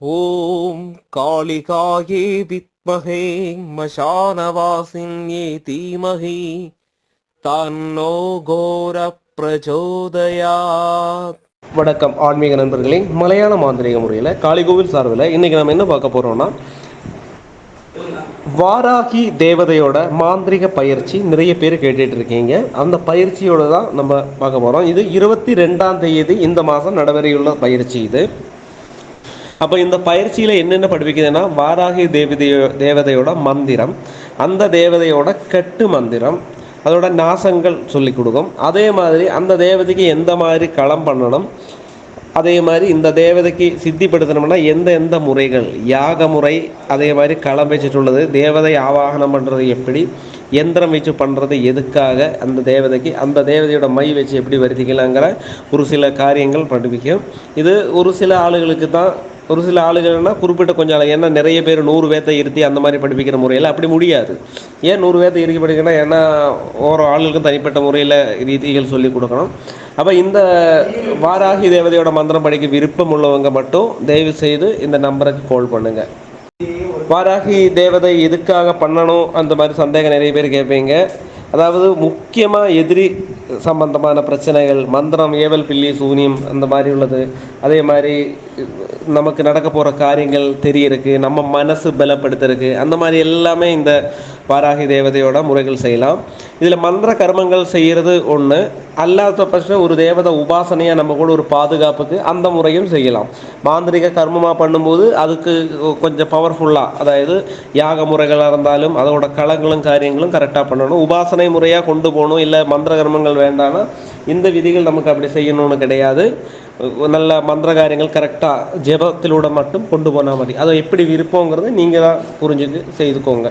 ஓம் காளிகாயே வித்மகே மசானவாசின்யே தீமகி தன்னோ கோர பிரச்சோதயாத் வணக்கம் ஆன்மீக நண்பர்களே மலையாள மாந்திரிக முறையில் காளிகோவில் சார்பில் இன்றைக்கி நம்ம என்ன பார்க்க போகிறோம்னா வாராகி தேவதையோட மாந்திரிக பயிற்சி நிறைய பேர் கேட்டுட்டு இருக்கீங்க. அந்த பயிற்சியோட தான் நம்ம பார்க்க போகிறோம் இது இருபத்தி ரெண்டாம் தேதி இந்த மாதம் நடைபெறையுள்ள பயிற்சி இது. அப்போ இந்த பயிற்சியில் என்னென்ன படிப்பிக்குதுன்னா வாராகி தேவதையோ தேவதையோட மந்திரம் அந்த தேவதையோட கட்டு மந்திரம் அதோட நாசங்கள் சொல்லி கொடுக்கும். அதே மாதிரி அந்த தேவதைக்கு எந்த மாதிரி களம் பண்ணணும் அதே மாதிரி இந்த தேவதைக்கு சித்திப்படுத்தணும்னா எந்த எந்த முறைகள் யாக முறை அதே மாதிரி களம் வச்சுட்டுள்ளது தேவதை ஆவாகனம் பண்ணுறது எப்படி எந்திரம் வச்சு பண்ணுறது எதுக்காக அந்த தேவதைக்கு அந்த தேவதையோட மை வச்சு எப்படி வருத்திக்கலாங்கிற ஒரு சில காரியங்கள் படிப்பிக்கும். இது ஒரு சில ஆளுகளுக்கு தான் ஒரு சில ஆளுகள்னா குறிப்பிட்ட கொஞ்சம் ஆளு ஏன்னா நிறைய பேர் நூறு பேர்த்தை இருத்தி அந்த மாதிரி படிப்பிக்கிற முறையில் அப்படி முடியாது. ஏன் நூறு பேர்த்தை இறுக்கி படிக்கணும் ஏன்னா ஒவ்வொரு ஆளுகளுக்கும் தனிப்பட்ட முறையில் ரீதிகள் சொல்லி கொடுக்கணும். அப்போ இந்த வாராகி தேவதையோட மந்திரம் படிக்க விருப்பம் உள்ளவங்க மட்டும் தயவு செய்து இந்த நம்பருக்கு கால் பண்ணுங்க. வாராகி தேவதை எதுக்காக பண்ணணும்? அந்த மாதிரி சந்தேகம் நிறைய பேர் கேட்பீங்க. அதாவது முக்கியமாக எதிரி சம்பந்தமான பிரச்சனைகள் மந்திரம் ஏவல் பில்லி சூனியம் அந்த மாதிரி உள்ளது. அதே மாதிரி நமக்கு நடக்க போகிற காரியங்கள் தெரியறதுக்கு நம்ம மனசு பலப்படுத்துறதுக்கு அந்த மாதிரி எல்லாமே இந்த வாராகி தேவதையோட முறைகள் செய்யலாம். இதில் மந்திர கர்மங்கள் செய்கிறது ஒன்று அல்லாத பட்சம் ஒரு தேவதை உபாசனையாக நம்ம கூட ஒரு பாதுகாப்புக்கு அந்த முறையும் செய்யலாம். மாந்திரிக கர்மமாக பண்ணும்போது அதுக்கு கொஞ்சம் பவர்ஃபுல்லாக அதாவது யாக முறைகளாக இருந்தாலும் அதோட களங்களும் காரியங்களும் கரெக்டாக பண்ணணும். உபாசனை முறையாக கொண்டு போகணும் இல்லை மந்திர கர்மங்கள் வேண்டாம்னா இந்த விதிகள் நமக்கு அப்படி செய்யணும்னு கிடையாது. நல்ல மந்திர காரியங்கள் கரெக்டாக ஜெபத்திலூட மட்டும் கொண்டு போனால் மாதிரி அதை எப்படி விருப்பங்கிறத நீங்கள் தான் புரிஞ்சுட்டு செய்துக்கோங்க.